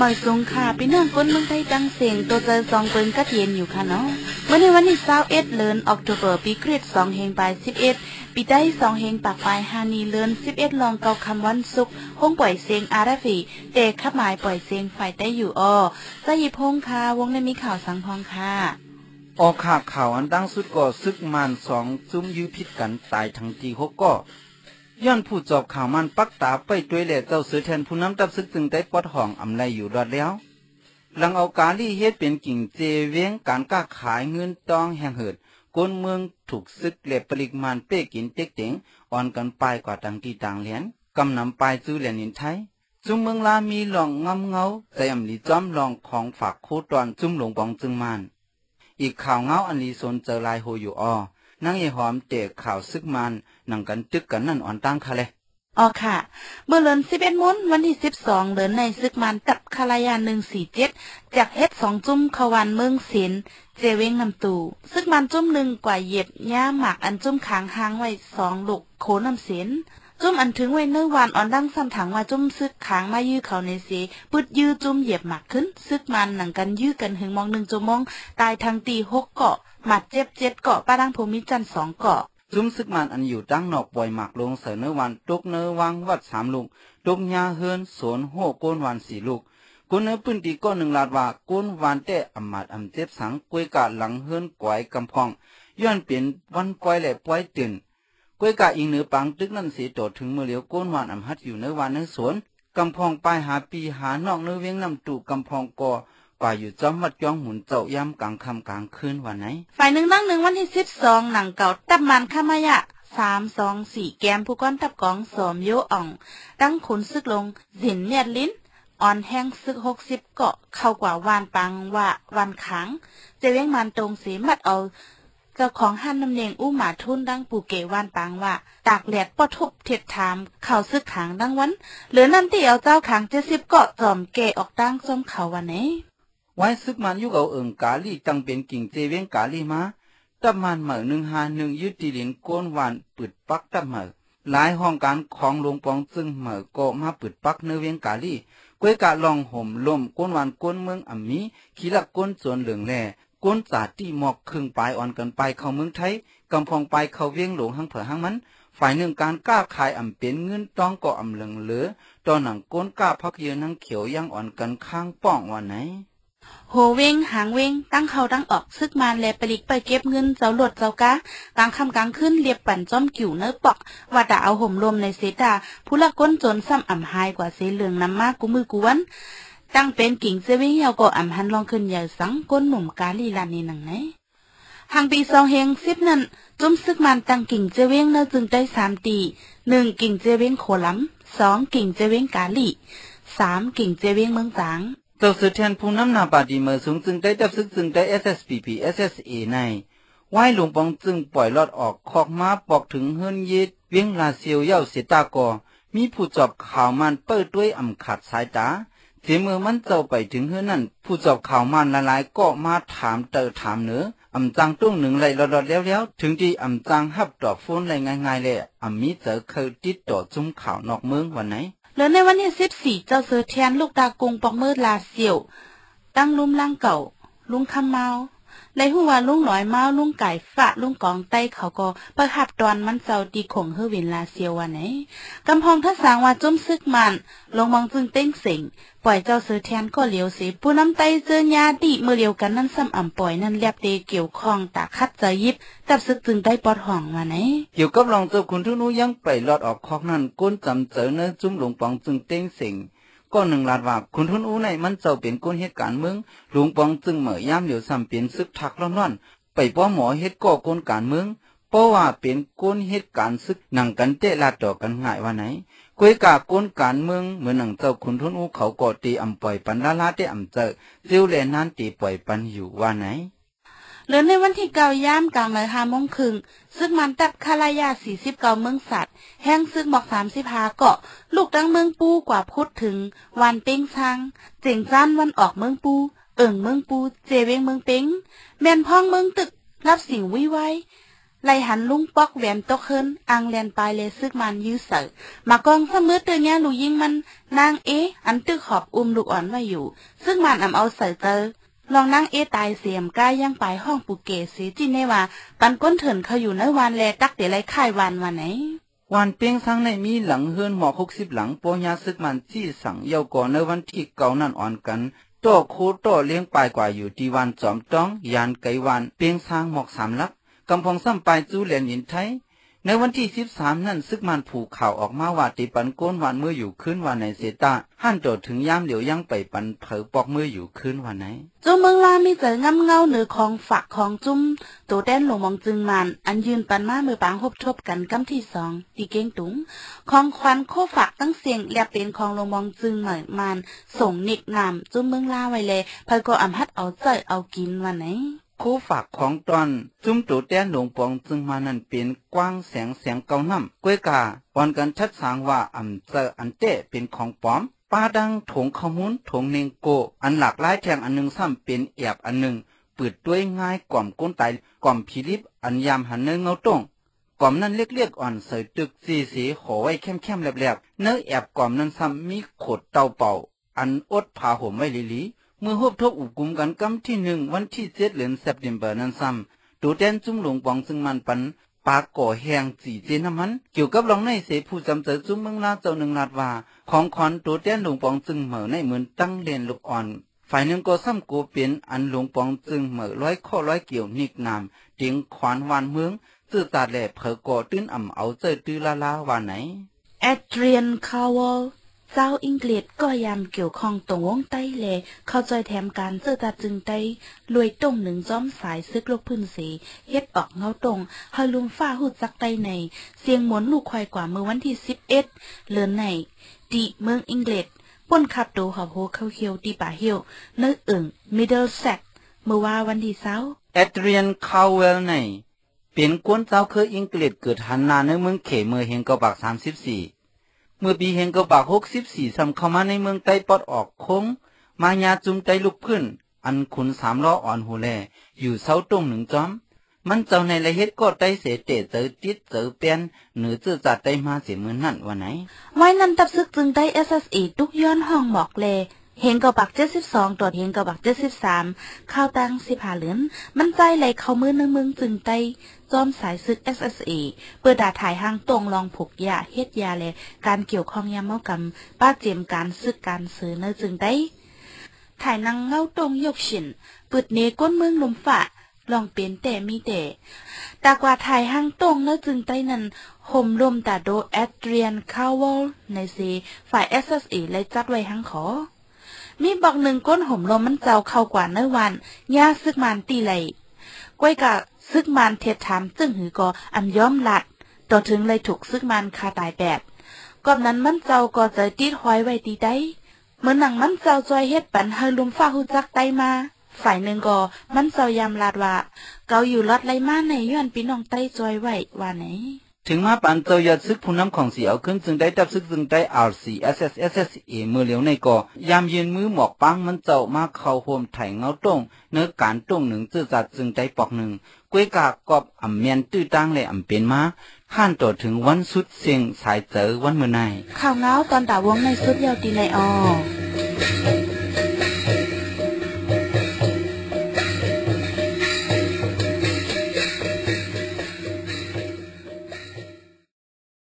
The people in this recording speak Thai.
หมอยสงค่ะพี่น้องคนเมืองไทยดังเสียงตัวเจอซองเปิงกัดเย็นอยู่ค่ะเนาะเมื่อในวันที่21เดือนออกตุเบอร์ปีคริสต์2เฮงปลาย11ปีได้2เฮงปากปลายฮานีเลือน11ลองเกาคำวันศุกห้องปล่อยเสียงอาราฟีเตะขับหมายปล่อยเสียงฝ่ายได้อยู่ออสยิพงค่ะวงในมีข่าวสังพองค่ะออกข่าวข่าวอันดังสุดก็ซึกมันสองจุ้มยื้อพิษกันตายทั้งทีหกก็ ย้อนผู้จอบข่าวมันปักตาไปด้วยแหล่เจ้าเสือแทนผู้นำตับซึกจึงได้ปอดห้องอำไลอยู่รอดแล้ว หลังเอาการลี่เฮ็ดเป็นกิ่งเจเวียงการก้าขายเงินตองแห่งเหิดกนเมืองถูกซึกเหล็บปริมาณเป้กินเต็กเต็งอ่อนกันไปกว่าต่างที่ต่างเหรียญกำนำไปซื้อเหรียญนินไทยจุมเมืองลามีหลองงำเงาใจอำลีจอมลองของฝากโคตอนจุมหลงบองจึงมันอีกข่าวเงาอันลีสนเจอลายโฮอยู่ออนางเยหอมเตะข่าวซึกมัน นังกันตึกกันนั่นอ่อนตั้งค่ะเลยอ๋อค่ะ เมื่อเลือน11มุนวันที่12เดือนในซึกมันกับคารายา147จากเฮ็ดสองจุ้มขวันเมืองศิลเจเวงนำตูซึกมันจุ้มหนึ่งกว่าเหยียบย่าหมักอันจุ้มขางหางไว้สองลูกโคนนำศิลจุ้มอันถึงไว้เนื้อวานอ่อนดั้งซ้ำถังว่าจุ้มซึกขางมายื้อเขาในเสีปึดยื้อจุ้มเหยียบหมักขึ้น ซึกมันหนังกันยื้อกันหึงมองหนึ่งจุมอง ตายทั้งตีหกเกาะหมัดเจ็บเจ็ดเกาะป้าดังภูมิจันทร์สองเกาะ จุ้มซึกมันอันอยู่ตั้งนอกปล่อยหมากลงเสนอวันตกเนื้อวังวัดสามลูกตกยาเฮินสวนโหโกนวันสี่ลูกกุนเนื้อปืนตีก้อนหนึ่งลาดว่าก้นวันเตะอำมาดอำเจ็บสังกวยกะหลังเฮินกวยกำพองย้อนเปลี่ยนวันปล่อยแหล่ปล่อยตื่นกวยกะอิงเนื้อปังตึกนั่นสีโตถึงเมื่อเลียวก้นวันอำฮัดอยู่เนื้อวันเนื้อสวนกำพองไปหาปีหานอกเนื้อเวียงนำตู่กำพองกอ ป่าอยู่จอมวัดจ้องหมุนเจ้าย่ำกลางค่ำกลางคืนวันไหน ฝ่ายหนึ่งนั่งหนึ่งวันที่สิบสองหนังเก่าตับมันขามายะสามสองสี่แกมผู้ก้อนตับกองสมโยอ่อง ตั้งขุนซึกลงสินเมียดลิ้นอ่อนแห้งซึกหกสิบเกาะเข้ากว่าวานปังว่าวันขังเจเว้งมันตรงสีมัดเอาเจ้าของห้านน้ำเนงอู้หมาทุ่นดังปูเกวานปังว่า ตากแหลดปอทุบเท็ดถาม เข่าซึกขังดังวัน เหลือนั่นที่เอาเจ้าขังเจ็ดสิบเกาะจอมเกออกตั้งส้มเขาวันไหน ไว้ซึกมันยู่กับเอิงกาลีจังเป็นกิ่งเจเวงกาลีมาตับมันเหมือหนึ่งหาหนึ่งยึดตีหลินโกนหวานปิดปักตับเหมือหลายห้องการของหลวงปองซึ่งเหมือก็มาปิดปักเนื้อเวียงกาลีกวยกะลองห่มลมก้นหวานก้นเมืองอัมมีขีลักก้นสวนเหลืองแล่ก้นสาที่หมอกครึ่งปลายอ่อนกันไปเข้าเมืองไทยกำพองไปเข้าเวียงหลวงหังเผอหังมัน ฝ่ายหนึ่งการกล้าขายอ่ำเป็นเงินต้องก็อ่ำเหลืองเหลือตอนหนังก้นกล้าพักเยือนนังเขียวยังอ่อนกันข้างป้องวันไหน โหเวงหางเว้งตั้งเขาตั้งออกซึกมานแลปลิกไปเก็บเงินเจ้าหลดเจ้ากะกลางคำกลางขึ้นเรียบปั่นจ้อมกิ่วเนื้อปอกว่าแต่เอาห่มลมในเสดาผู้ละก้นจนซ้ำอ่ำหายกว่าเสเหลืองน้ำมากกูมือกูวันตั้งเป็นกิ่งเซเวิเหี่ยวก็อ่ำหันลองขึ้นใหญ่สังก้นหนุ่มกาลีลานีหนังไหนหางปีสองเฮงสิบนั่นจุ้มซึกมันตั้งกิ่งเจเวงเนื้อจึงได้สามตีหนึ่งกิ่งเจเวงโคลัมสองกิ่งเจเวงกาลีสามกิ่งเจเวงเมืองจาง เจ้าสือแทนผู้นำนาปาดีเมอสูงจึงได้ดับซึกจึงได้ SSPP SSA ในไหว้หลวงปองจึงปล่อยลอดออกคอกม้าปอกถึงเฮิรนย็ดเวียงลาเซียวเย่าเสตากอ มีผู้จอบข่าวมันเปิดด้วยอำขัดสายตาเสียมือมันเจ้าไปถึงเฮือนนั่น ผู้จอบข่าวมันละลายก็มาถามเตอถามเนื้ออำจังตุ้งหนึ่งไหลรอดแล้วๆถึงที่อำจังฮับตอบโฟนไหลง่ายๆเลยอำมีเจอเคยติดต่อจุ้มข่าวนอกเมืองวันไหน หลือในวันที่สิบสี่เจ้าเสือแทนลูกตากงปอกมือลาเสียว ตั้งลุมล่างเก่า ลุงคำเมา ในหัวลุงหน่อยเมาลุงไก่ฝะลุงกองไต้เขาก็ประหับตอนมันเจ้าตีข่งเฮอวินลาเซียววันไหนกำพองทัสางว่าจุ้มซึกมัน ลงมองจึงเต้งเสิงปล่อยเจ้าเสือแทนก็เหลียวสิผู้น้ำไตเจอยาดีเมื่อเลียวกันนั่นซ้ำอ่ำปล่อยนั่นเรียบเตเกี่ยวข้องตาคัดใจยิบตับซึกจึงได้ปอดห่องวันไหนเกี่ยวกับรองเจ้าคุณทุนูยังไปลอดออกคอกนั่นก้นจำเจอเนื้อจุ้มหลงปองจึงเต้งเสิง ก็หนึ่งลาดว่าคุณทุนอูในมันเจ้าเป็นก้นเหตุการณ์เมืองหลวงปองจึงเหมยย่ำเหลียวซ้ำเป็นซึกทักร้อนๆไปป้อหมอเฮ็ดก่อก้นการเมืองเพราะว่าเป็นก้นเหตุการณ์ซึกหนังกันเตะลาดต่อกันง่ายว่าไหนกวยกาก้นการเมืองเหมือนหนังเจ้าคุณทุนอูเขาก็ตีอำปล่อยปันลาลาเตะอำเจอเซียวแลนั้นตีปล่อยปันอยู่ว่าไหน หลือในวันที่เก้าย่ามกลางเลยห้าโมงครึ่งซึ่งมันตัดคารายาสี่สิบเก้าเมืองสัตว์ แห้งซึ่งบอกสามสิบหาเกาะ ลูกดังเมืองปูกว่าพุดถึง วันเป้งช้างเจ๋งจ้านวันออกเมืองปู เอิ่งเมืองปู เจเวงเมืองเป้งแม่นพ้องเมืองตึก รับสิ่งวิไวไล่หันลุงปอกแหวนตกขึ้นอังแลนปลายเลซึกมันยื้อเสือมากองเสมือเตือนเนี้ยลูยิงมัน นางเออันตึกขอบอุ้มลูกอ่อนไว้อยู่ ซึ่งมันอำเอาใส่เตอ ลองนั่งเอตายเสียมกล้าย่างไปห้องปูเกสีจินในว่า ปันก้นเถินเขาอยู่ในวันแลตักเดี๋ยวไรค่ายวันวันไหนวันเปียงสังในมีหลังเฮือนหมอหกสิบหลังปอยาซึกมันที่สั่งเยาก่อนในวันที่เก่านั่นอ่อนกันโตโคโตเลี้ยงปลายกว่าอยู่ที่วันจอมจ้องยานไกวันเปียงสร้างหมอกสามลักกำพองซ้ำปลายจูเหลียนหินไทย ในวันที่สิบสามนั่นซึกมันผูกข่าวออกมาว่าติปันโกนวันเมื่ออยู่คืนวันในเซตาหั่นโจดถึงย่ามเหลียวยังไปปันเผอปอกเมื่ออยู่คืนวันไหนจุ้มเมืองลามีเจองำเงาเหนือของฝากของจุ้มตัวแดนหลวงมองจึงมัน อันยืนปันมามือปางหบทบกันกำที่สองตีเก้งตุงของควันโคฝากตั้งเสียงแลบเป็นของหลวงมองจึงเหมือนมันส่งนิกงามจุ้มเมืองลาไว้เลยเพายก็อำพัดเอาใจเอากินวันไหน คู่ฝากของตอนจุ้มตัวแต้นหลวงปองจึงมานั่นเป็นกว้างแสงแสงเกาน้ำก้วยกาวันกันชัดสางว่าอำเจออันเต้เป็นของปลอมป้าดังถงขมุนถงเนงโก อันหลากหลายแทงอันหนึ่งซ้ำเป็นแอบอันหนึ่งเปิดด้วยง่ายกล่อมก้นไตกล่อมผีลิบอันยามหันเนื้อเงาตรงกล่อมนั้นเรียกๆอ่อนเสยตึกสีสีขอไว้เข้มๆแหลบๆเนื้อแอบกล่อมนั้นซ้ำมีขดเตาเป่า อันอดผาห่มไว้ลิลี เมื่อฮบทบอุกุมกันกำที่หนึ่งวันที่เจ็ดเดือนเซปเทมเบอร์นั้นซ้ำตัวแดนจุ้มหลวงปองซึ่งมันปันปากก่อแหงจีเจน้ำมัน เกี่ยวกับรองในเสผู้จำเจอจุ้มเมืองลาเจ้าหนึ่งลาดว่า ของขอนตัวแดนหลวงปองจึงเหมอในเหมือนตั้งเรียนลูกอ่อน ฝ่ายหนึ่งก็ซ้ำโกเป็นอันหลวงปองจึงเหมอร้อยข้อร้อยเกี่ยวนิกนามเตียงขวานวานเมืองซื่อตาแหล่เผอก่อตื้นอ่ำเอาเจอตื้อลาลาว่าไหนแอดเรียนคาวอล เจ้าอังกฤษก็ยามเกี่ยวข้องตรงวงใต้แลเข้าใจแถมการเจอตาจึงใต้รวยตรงหนึ่งจอมสายซึกลกพื้นสีเฮ็ดออกเงาตรงฮาลุมฟ้าหุดจักใต้ใน เสียงหมวนลูกควายกว่าเมื่อวันที่สิบเอ็ดเลือนในดีเมืองอังกฤษป้นขับดูหอบโฮเข้าเคียวตีป่าเหี่ยวเนื้ออึ่งมิดเดิลแซกเมื่อว่าวันที่เสาแอดเรียนคาวเวลในเป็นกวนเจ้าเคยอังกฤษเกิดหันนาในเมืองเขเมือเฮงกบักสามสิบสี่ เมื่อปีเฮงกบักหกสิบสี่ซำเข้ามาในเมืองใต้ปอดออกโค้งมายาจุมใจลุกขึ้น อันขุนสามล้ออ่อนหูแล อยู่เสาตรงหนึ่งจอม มันเจ้าในละเฮ็ดก็ไต้เสเตเจอติดเจอเปียนหรือเจอจัดได้มาเสียมือนั่นวันไหน ไว้นั่นตับซึกจึงได้ SSE ทุกย้อนห้องหมอกเล เฮงกับบักเจ็ดสิบสองตรวจเฮงกับบักเจ็ดสิบสามข้าวตังสิบหาเหลือนมันใจไหลเข้ามือในเมืองจึงไตจอมสายซึก SSE เปิดดาถ่ายห้างตรงลองผูกยาเฮ็ดยาแลการเกี่ยวข้องยามเมากำป้าเจียมการซึกการซื้อเนื้อจึงได้ถ่ายนางเงาตรงยกฉินปึดเนก้นเมืองลมฝ่าลองเปลี่ยนแต่มีแต่ตากว่าถ่ายห้างตรงเนื้อจึงใต้นั้นห่มลมตาโดแอดเรียนคาวอลในซีฝ่าย SSE เลยจัดไว้ห้างขอ มีบอกหนึ่งก้นห่มลมมันเจ้าเข้ากว่าเนื้อวันย่าซึกมันตีไหลก้อยกะซึกมันเทียดถามจึงหือก็อันย้อมหลัดต่อถึงเลยถูกซึกมันคาตายแบบก่อนนั้นมันเจ้าก็จะติดห้อยไว้ตีได้เหมือนหนังมันเจ้าจอยเฮ็ดปันเฮลุมฟ้าหูจักไตมาฝ่ายหนึ่งก็มันเจ้ายามลาดว่า เกาอยู่รอดไรมาในย้อนพี่น้องไต้จอยไว้ว่าไหน ถึงมาปันเตายอดซึกผู้นำของเสียวขึ้นจึงได้ดับซึกจึงได้ RC SSSS เอเมื่อเหลียวในก่อยามยืนมือหมอกปังมันเจ้ามาเข้าโฮมไถเงาตรงเนื้อการตรงหนึ่งจื้อจัดจึงได้ปอกหนึ่งกวยกากกอบอ่ำเมียนตื้อตั้งเลยอ่ำเป็นมาข้านต่อถึงวันสุดเสียงสายเจอวันเมื่อไหนข่าวเงาตอนด่าวงในสุดยาวตีในออ